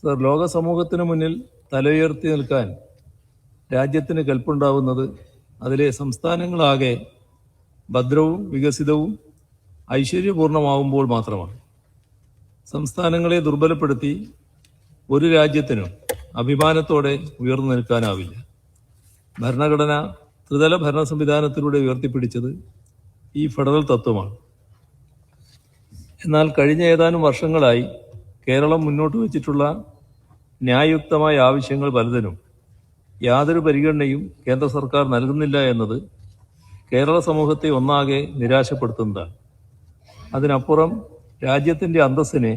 Sir ലോക സമൂഹത്തിന് മുന്നിൽ തലയുയർത്തി നിൽക്കാൻ രാജ്യത്തിന് കൽപ്പുണ്ടാവുന്നത് അതിലെ സംസ്ഥാനങ്ങളാകെ ഭദ്രവും വികസിതവും ഐശ്വര്യപൂർണമാവുമ്പോൾ മാത്രമാണ്. സംസ്ഥാനങ്ങളെ ദുർബലപ്പെടുത്തി ഒരു രാജ്യത്തിനും അഭിമാനത്തോടെ ഉയർന്നു നിൽക്കാനാവില്ല. ഭരണഘടന ത്രിതല ഭരണ സംവിധാനത്തിലൂടെ ഉയർത്തിപ്പിടിച്ചത് ഈ ഫെഡറൽ തത്വമാണ്. എന്നാൽ കഴിഞ്ഞ ഏതാനും വർഷങ്ങളായി കേരളം മുന്നോട്ട് വെച്ചിട്ടുള്ള ന്യായയുക്തമായ ആവശ്യങ്ങൾ പലതിനും യാതൊരു പരിഗണനയും കേന്ദ്ര സർക്കാർ നൽകുന്നില്ല എന്നത് കേരള സമൂഹത്തെ ഒന്നാകെ നിരാശപ്പെടുത്തുന്നതാണ്. അതിനപ്പുറം രാജ്യത്തിന്റെ അന്തസ്സിനെ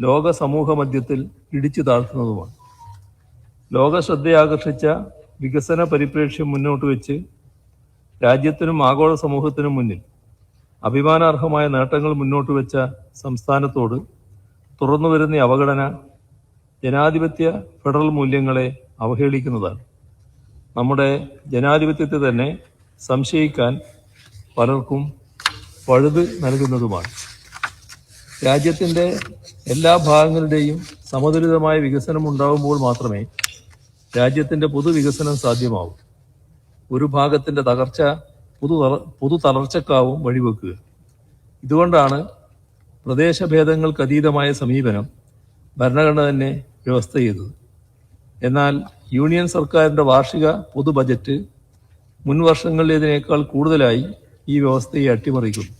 ലോക സമൂഹ മധ്യത്തിൽ ഇടിച്ചു താഴ്ത്തുന്നതുമാണ്. ലോക ശ്രദ്ധയാകർഷിച്ച വികസന പരിപ്രേക്ഷ്യം മുന്നോട്ട് വെച്ച് രാജ്യത്തിനും ആഗോള സമൂഹത്തിനും മുന്നിൽ അഭിമാനാർഹമായ നേട്ടങ്ങൾ മുന്നോട്ട് വെച്ച സംസ്ഥാനത്തോട് തുറന്നു വരുന്ന അവഗണന ജനാധിപത്യ ഫെഡറൽ മൂല്യങ്ങളെ അവഹേളിക്കുന്നതാണ്. നമ്മുടെ ജനാധിപത്യത്തെ തന്നെ സംശയിക്കാൻ പലർക്കും പഴുത് നൽകുന്നതുമാണ്. രാജ്യത്തിന്റെ എല്ലാ ഭാഗങ്ങളുടെയും സമതുലിതമായ വികസനം ഉണ്ടാകുമ്പോൾ മാത്രമേ രാജ്യത്തിന്റെ പൊതുവികസനം സാധ്യമാവൂ. ഒരു ഭാഗത്തിന്റെ തകർച്ച പുതു പുതു തളർച്ചക്കാവും വഴിവെക്കുക. ഇതുകൊണ്ടാണ് പ്രദേശഭേദങ്ങൾക്ക് അതീതമായ സമീപനം ഭരണഘടന തന്നെ വ്യവസ്ഥ ചെയ്തത്. എന്നാൽ യൂണിയൻ സർക്കാരിന്റെ വാർഷിക പൊതു ബജറ്റ് മുൻ വർഷങ്ങളിലേതിനേക്കാൾ കൂടുതലായി ഈ വ്യവസ്ഥയെ അട്ടിമറിക്കുന്നു.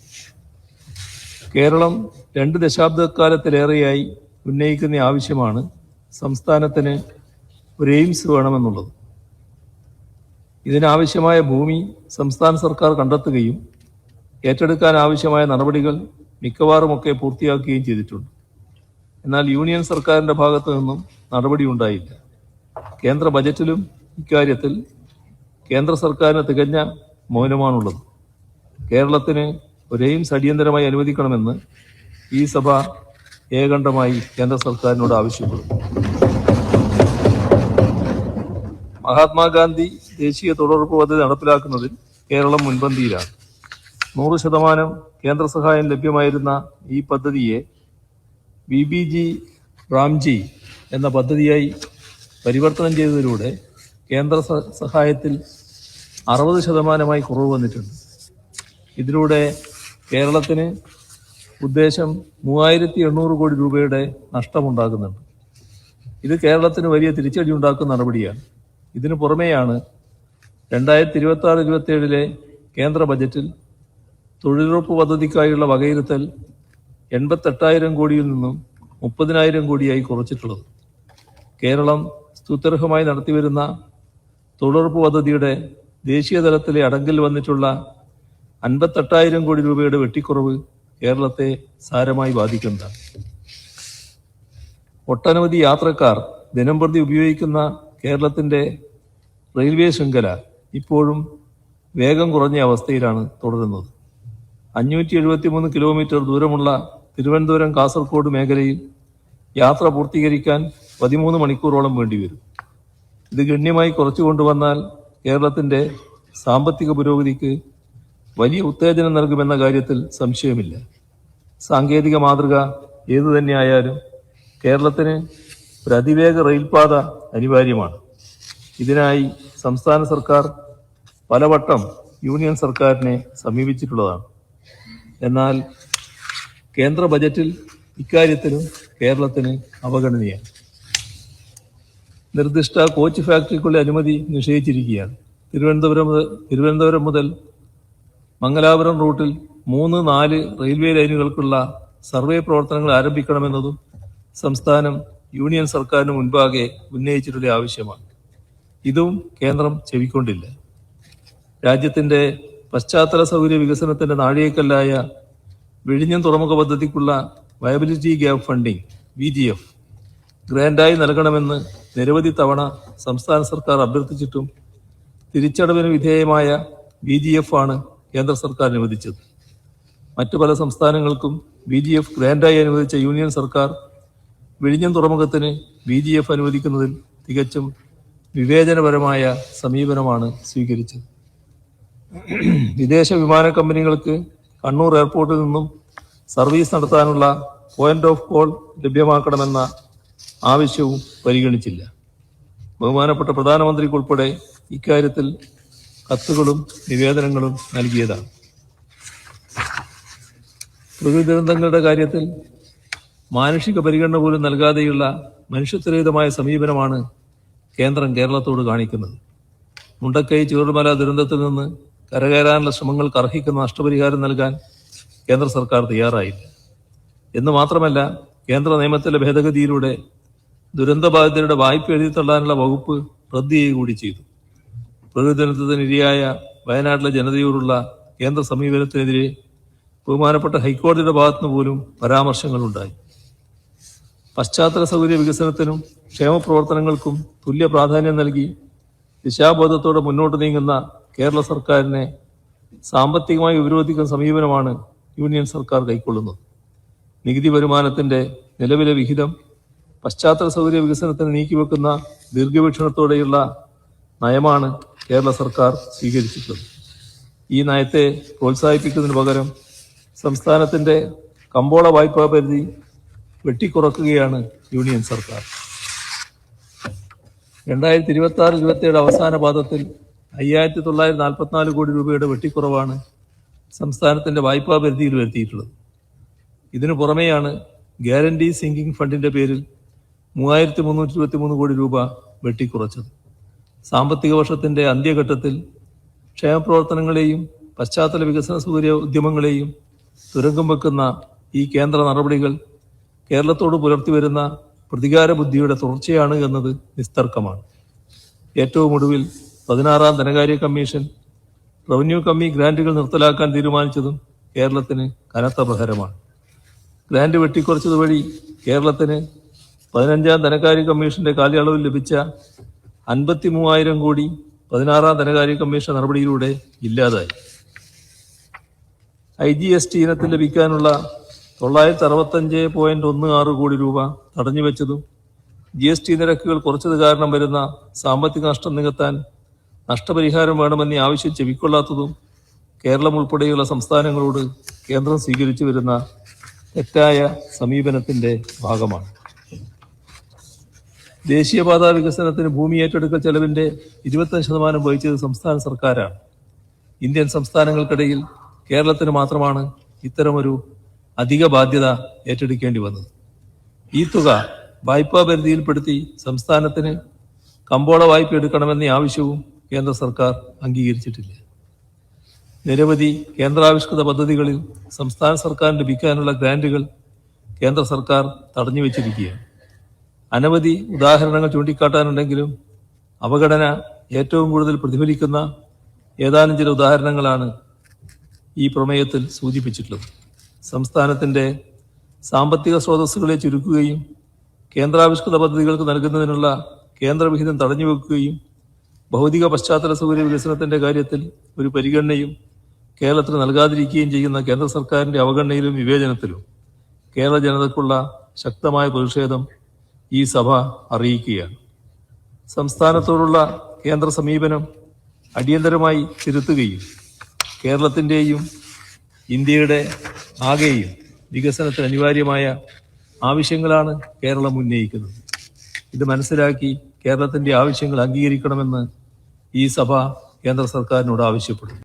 കേരളം രണ്ട് ദശാബ്ദക്കാലത്തിലേറെയായി ഉന്നയിക്കുന്ന ആവശ്യമാണ് സംസ്ഥാനത്തിന് ഒരു എയിംസ് വേണമെന്നുള്ളത്. ഇതിനാവശ്യമായ ഭൂമി സംസ്ഥാന സർക്കാർ കണ്ടെത്തുകയും ഏറ്റെടുക്കാൻ ആവശ്യമായ നടപടികൾ മിക്കവാറുമൊക്കെ പൂർത്തിയാക്കുകയും ചെയ്തിട്ടുണ്ട്. എന്നാൽ യൂണിയൻ സർക്കാരിന്റെ ഭാഗത്തു നിന്നും നടപടി ഉണ്ടായില്ല. കേന്ദ്ര ബജറ്റിലും ഇക്കാര്യത്തിൽ കേന്ദ്ര സർക്കാരിന് തികഞ്ഞ മൗനമാണുള്ളത്. കേരളത്തിന് ഒരേയും സടിയന്തരമായി അനുവദിക്കണമെന്ന് ഈ സഭ ഏകണ്ഠമായി കേന്ദ്ര സർക്കാരിനോട് ആവശ്യപ്പെടുന്നു. മഹാത്മാഗാന്ധി ദേശീയ തൊഴിലുറപ്പ് പദ്ധതി നടപ്പിലാക്കുന്നതിൽ കേരളം മുൻപന്തിയിലാണ്. നൂറ് ശതമാനം കേന്ദ്ര സഹായം ലഭ്യമായിരുന്ന ഈ പദ്ധതിയെ ബി ബി ജി റാംജി എന്ന പദ്ധതിയായി പരിവർത്തനം ചെയ്തതിലൂടെ കേന്ദ്ര സഹായത്തിൽ അറുപത് ശതമാനമായി കുറവ് വന്നിട്ടുണ്ട്. ഇതിലൂടെ കേരളത്തിന് ഉദ്ദേശം മൂവായിരത്തി എണ്ണൂറ് കോടി രൂപയുടെ നഷ്ടമുണ്ടാകുന്നുണ്ട് ഇത് കേരളത്തിന് വലിയ തിരിച്ചടി ഉണ്ടാക്കുന്ന നടപടിയാണ്. ഇതിനു പുറമെയാണ് രണ്ടായിരത്തി ഇരുപത്തി ആറ് ഇരുപത്തി ഏഴിലെ കേന്ദ്ര ബജറ്റിൽ തൊഴിലുറപ്പ് പദ്ധതിക്കായുള്ള വകയിരുത്തൽ എൺപത്തെട്ടായിരം കോടിയിൽ നിന്നും മുപ്പതിനായിരം കോടിയായി കുറച്ചിട്ടുള്ളത്. കേരളം സ്തുത്യർഹമായി നടത്തിവരുന്ന തൊഴിലുറപ്പ് പദ്ധതിയുടെ ദേശീയ തലത്തിലെ അടങ്കിൽ വന്നിട്ടുള്ള അൻപത്തെട്ടായിരം കോടി രൂപയുടെ വെട്ടിക്കുറവ് കേരളത്തെ സാരമായി ബാധിക്കുന്നതാണ്. ഒട്ടനവധി യാത്രക്കാർ ദിനംപ്രതി ഉപയോഗിക്കുന്ന കേരളത്തിന്റെ റെയിൽവേ ശൃംഖല ഇപ്പോഴും വേഗം കുറഞ്ഞ അവസ്ഥയിലാണ് തുടരുന്നത്. അഞ്ഞൂറ്റി എഴുപത്തിമൂന്ന് കിലോമീറ്റർ ദൂരമുള്ള തിരുവനന്തപുരം കാസർഗോഡ് മേഖലയിൽ യാത്ര പൂർത്തീകരിക്കാൻ പതിമൂന്ന് മണിക്കൂറോളം വേണ്ടിവരും. ഇത് ഗണ്യമായി കുറച്ചു കൊണ്ടുവന്നാൽ കേരളത്തിന്റെ സാമ്പത്തിക പുരോഗതിക്ക് വലിയ ഉത്തേജനം നൽകുമെന്ന കാര്യത്തിൽ സംശയമില്ല. സാങ്കേതിക മാതൃക ഏതു തന്നെയായാലും കേരളത്തിന് അതിവേഗ റെയിൽപാത അനിവാര്യമാണ്. ഇതിനായി സംസ്ഥാന സർക്കാർ പലവട്ടം യൂണിയൻ സർക്കാരിനെ സമീപിച്ചിട്ടുള്ളതാണ്. എന്നാൽ കേന്ദ്ര ബജറ്റിൽ ഇക്കാര്യത്തിലും കേരളത്തിന് അവഗണനയാണ്. നിർദ്ദിഷ്ട കോച്ച് ഫാക്ടറിക്കുള്ള അനുമതി നിഷേധിച്ചിരിക്കുകയാണ്. തിരുവനന്തപുരം തിരുവനന്തപുരം മുതൽ മംഗലാപുരം റൂട്ടിൽ മൂന്ന് നാല് റെയിൽവേ ലൈനുകൾക്കുള്ള സർവേ പ്രവർത്തനങ്ങൾ ആരംഭിക്കണമെന്നതും സംസ്ഥാനം യൂണിയൻ സർക്കാരിന് മുൻപാകെ ഉന്നയിച്ചിട്ടുള്ള ആവശ്യമാണ്. ഇതും കേന്ദ്രം ചെവിക്കൊണ്ടില്ല. രാജ്യത്തിന്റെ പശ്ചാത്തല സൗകര്യ വികസനത്തിന്റെ നാഴികക്കല്ലായ വിഴിഞ്ഞം തുറമുഖ പദ്ധതിക്കുള്ള viability gap funding V G F ഗ്രാൻഡായി നൽകണമെന്ന് നിരവധി തവണ സംസ്ഥാന സർക്കാർ അഭ്യർത്ഥിച്ചിട്ടും തിരിച്ചടവിന് വിധേയമായ ബി ജി എഫ് ആണ് കേന്ദ്ര സർക്കാർ അനുവദിച്ചത്. മറ്റു പല സംസ്ഥാനങ്ങൾക്കും ബി ജി എഫ് ഗ്രാൻഡായി അനുവദിച്ച യൂണിയൻ സർക്കാർ വിഴിഞ്ഞം തുറമുഖത്തിന് ബി ജി എഫ് അനുവദിക്കുന്നതിൽ തികച്ചും വിവേചനപരമായ സമീപനമാണ് സ്വീകരിച്ചത്. വിദേശ വിമാന കമ്പനികൾക്ക് കണ്ണൂർ എയർപോർട്ടിൽ നിന്നും സർവീസ് നടത്താനുള്ള പോയിന്റ് ഓഫ് കോൾ ലഭ്യമാക്കണമെന്ന ആവശ്യവും പരിഗണിച്ചില്ല. ബഹുമാനപ്പെട്ട പ്രധാനമന്ത്രിക്കുൾപ്പെടെ ഇക്കാര്യത്തിൽ കത്തുകളും നിവേദനങ്ങളും നൽകിയതാണ്. പ്രകൃതി ദുരന്തങ്ങളുടെ കാര്യത്തിൽ മാനുഷിക പരിഗണന പോലും നൽകാതെയുള്ള മനുഷ്യത്വരഹിതമായ സമീപനമാണ് കേന്ദ്രം കേരളത്തോട് കാണിക്കുന്നത്. മുണ്ടക്കൈ ചൂരൽമല ദുരന്തത്തിൽ നിന്ന് കരകയറാനുള്ള ശ്രമങ്ങൾക്ക് അർഹിക്കുന്ന നഷ്ടപരിഹാരം നൽകാൻ കേന്ദ്ര സർക്കാർ തയ്യാറായില്ല. എന്ന് മാത്രമല്ല കേന്ദ്ര നിയമത്തിലെ ഭേദഗതിയിലൂടെ ദുരന്തബാധിതരുടെ വായ്പ എഴുതി തള്ളാനുള്ള വകുപ്പ് റദ്ദ് ചെയ്യുക കൂടി ചെയ്തു. പ്രകൃതി ദുരന്തത്തിന് ഇരയായ വയനാട്ടിലെ ജനതയോടുള്ള കേന്ദ്ര സമീപനത്തിനെതിരെ ബഹുമാനപ്പെട്ട ഹൈക്കോടതിയുടെ ഭാഗത്തുനിന്ന് പോലും പരാമർശങ്ങളുണ്ടായി. പശ്ചാത്തല സൗകര്യ വികസനത്തിനും ക്ഷേമ പ്രവർത്തനങ്ങൾക്കും തുല്യ പ്രാധാന്യം നൽകി ദിശാബോധത്തോടെ മുന്നോട്ട് നീങ്ങുന്ന കേരള സർക്കാരിനെ സാമ്പത്തികമായി ഉപരോധിക്കുന്ന സമീപനമാണ് യൂണിയൻ സർക്കാർ കൈക്കൊള്ളുന്നത്. നികുതി വരുമാനത്തിന്റെ നിലവിലെ വിഹിതം പശ്ചാത്തല സൗകര്യ വികസനത്തിന് നീക്കിവെക്കുന്ന ദീർഘവീക്ഷണത്തോടെയുള്ള നയമാണ് കേരള സർക്കാർ സ്വീകരിച്ചിട്ടുള്ളത്. ഈ നയത്തെ പ്രോത്സാഹിപ്പിക്കുന്നതിന് പകരം സംസ്ഥാനത്തിന്റെ കമ്പോള വായ്പാ പരിധി വെട്ടിക്കുറക്കുകയാണ് യൂണിയൻ സർക്കാർ. രണ്ടായിരത്തി ഇരുപത്തി ആറ് ഇരുപത്തി ഏഴ് അവസാന പാദത്തിൽ അയ്യായിരത്തി തൊള്ളായിരത്തി നാൽപ്പത്തിനാല് കോടി രൂപയുടെ വെട്ടിക്കുറവാണ് സംസ്ഥാനത്തിന്റെ വായ്പാ പരിധിയിൽ വരുത്തിയിട്ടുള്ളത്. ഇതിനു പുറമെയാണ് ഗ്യാരണ്ടി സിങ്കിങ് ഫണ്ടിന്റെ പേരിൽ മൂവായിരത്തി മുന്നൂറ്റി ഇരുപത്തി മൂന്ന് കോടി രൂപ വെട്ടിക്കുറച്ചത്. സാമ്പത്തിക വർഷത്തിന്റെ അന്ത്യഘട്ടത്തിൽ ക്ഷേമപ്രവർത്തനങ്ങളെയും പശ്ചാത്തല വികസന സൗകര്യ ഉദ്യമങ്ങളെയും തുരങ്കം വെക്കുന്ന ഈ കേന്ദ്ര നടപടികൾ കേരളത്തോട് പുലർത്തി വരുന്ന പ്രതികാര ബുദ്ധിയുടെ തുടർച്ചയാണ് എന്നത് നിസ്തർക്കമാണ്. ഏറ്റവും ഒടുവിൽ പതിനാറാം ധനകാര്യ കമ്മീഷൻ റവന്യൂ കമ്മി ഗ്രാന്റുകൾ നിർത്തലാക്കാൻ തീരുമാനിച്ചതും കേരളത്തിന് കനത്ത പ്രഹരമാണ്. ഗ്രാന്റ് വെട്ടിക്കുറച്ചത് വഴി കേരളത്തിന് പതിനഞ്ചാം ധനകാര്യ കമ്മീഷന്റെ കാലയളവിൽ ലഭിച്ച അൻപത്തി മൂവായിരം കോടി പതിനാറാം ധനകാര്യ കമ്മീഷൻ നടപടിയിലൂടെ ഇല്ലാതായി. ഐ ജി എസ് ടി ഇനത്തിൽ ലഭിക്കാനുള്ള തൊള്ളായിരത്തി അറുപത്തഞ്ച് പോയിന്റ് ഒന്ന് ആറ് കോടി രൂപ തടഞ്ഞുവെച്ചതും ജി എസ് ടി നിരക്കുകൾ കുറച്ചത് കാരണം വരുന്ന സാമ്പത്തിക നഷ്ടം നികത്താൻ നഷ്ടപരിഹാരം വേണമെന്ന ആവശ്യം ചെവിക്കൊള്ളാത്തതും കേരളം ഉൾപ്പെടെയുള്ള സംസ്ഥാനങ്ങളോട് കേന്ദ്രം സ്വീകരിച്ചു വരുന്ന തെറ്റായ സമീപനത്തിന്റെ ഭാഗമാണ്. ദേശീയപാത വികസനത്തിന് ഭൂമി ഏറ്റെടുക്കൽ ചെലവിന്റെ ഇരുപത്തഞ്ച് ശതമാനം വഹിച്ചത് സംസ്ഥാന സർക്കാരാണ്. ഇന്ത്യൻ സംസ്ഥാനങ്ങൾക്കിടയിൽ കേരളത്തിന് മാത്രമാണ് ഇത്തരമൊരു അധിക ബാധ്യത ഏറ്റെടുക്കേണ്ടി വന്നത്. ഈ തുക വായ്പാ പരിധിയിൽപ്പെടുത്തി സംസ്ഥാനത്തിന് കമ്പോള വായ്പ എടുക്കണമെന്ന ആവശ്യവും കേന്ദ്ര സർക്കാർ അംഗീകരിച്ചിട്ടില്ല. നിരവധി കേന്ദ്രാവിഷ്കൃത പദ്ധതികളിൽ സംസ്ഥാന സർക്കാരിന് ലഭിക്കാനുള്ള ഗ്രാന്റുകൾ കേന്ദ്ര സർക്കാർ തടഞ്ഞു വെച്ചിരിക്കുകയാണ്. അനവധി ഉദാഹരണങ്ങൾ ചൂണ്ടിക്കാട്ടാനുണ്ടെങ്കിലും അവഗണന ഏറ്റവും കൂടുതൽ പ്രതിഫലിക്കുന്ന ഏതാനും ചില ഉദാഹരണങ്ങളാണ് ഈ പ്രമേയത്തിൽ സൂചിപ്പിച്ചിട്ടുള്ളത്. സംസ്ഥാനത്തിന്റെ സാമ്പത്തിക സ്രോതസ്സുകളെ ചുരുക്കുകയും കേന്ദ്രാവിഷ്കൃത പദ്ധതികൾക്ക് നൽകുന്നതിനുള്ള കേന്ദ്രവിഹിതം തടഞ്ഞുവെക്കുകയും ഭൗതിക പശ്ചാത്തല സൗകര്യ വികസനത്തിന്റെ കാര്യത്തിൽ ഒരു പരിഗണനയും കേരളത്തിന് നൽകാതിരിക്കുകയും ചെയ്യുന്ന കേന്ദ്ര സർക്കാരിന്റെ അവഗണനയിലും വിവേചനത്തിലും കേരള ജനതയ്ക്കുള്ള ശക്തമായ പ്രതിഷേധം ഈ സഭ അറിയിക്കുകയാണ്. സംസ്ഥാനത്തോടുള്ള കേന്ദ്ര സമീപനം അടിയന്തരമായി തിരുത്തുകയും കേരളത്തിന്റെയും ഇന്ത്യയുടെ ആകെയും വികസനത്തിന് അനിവാര്യമായ ആവശ്യങ്ങളാണ് കേരളം ഉന്നയിക്കുന്നത്. ഇത് മനസ്സിലാക്കി കേരളത്തിന്റെ ആവശ്യങ്ങൾ അംഗീകരിക്കണമെന്ന് ഈ സഭ കേന്ദ്ര സർക്കാരിനോട് ആവശ്യപ്പെടുന്നു.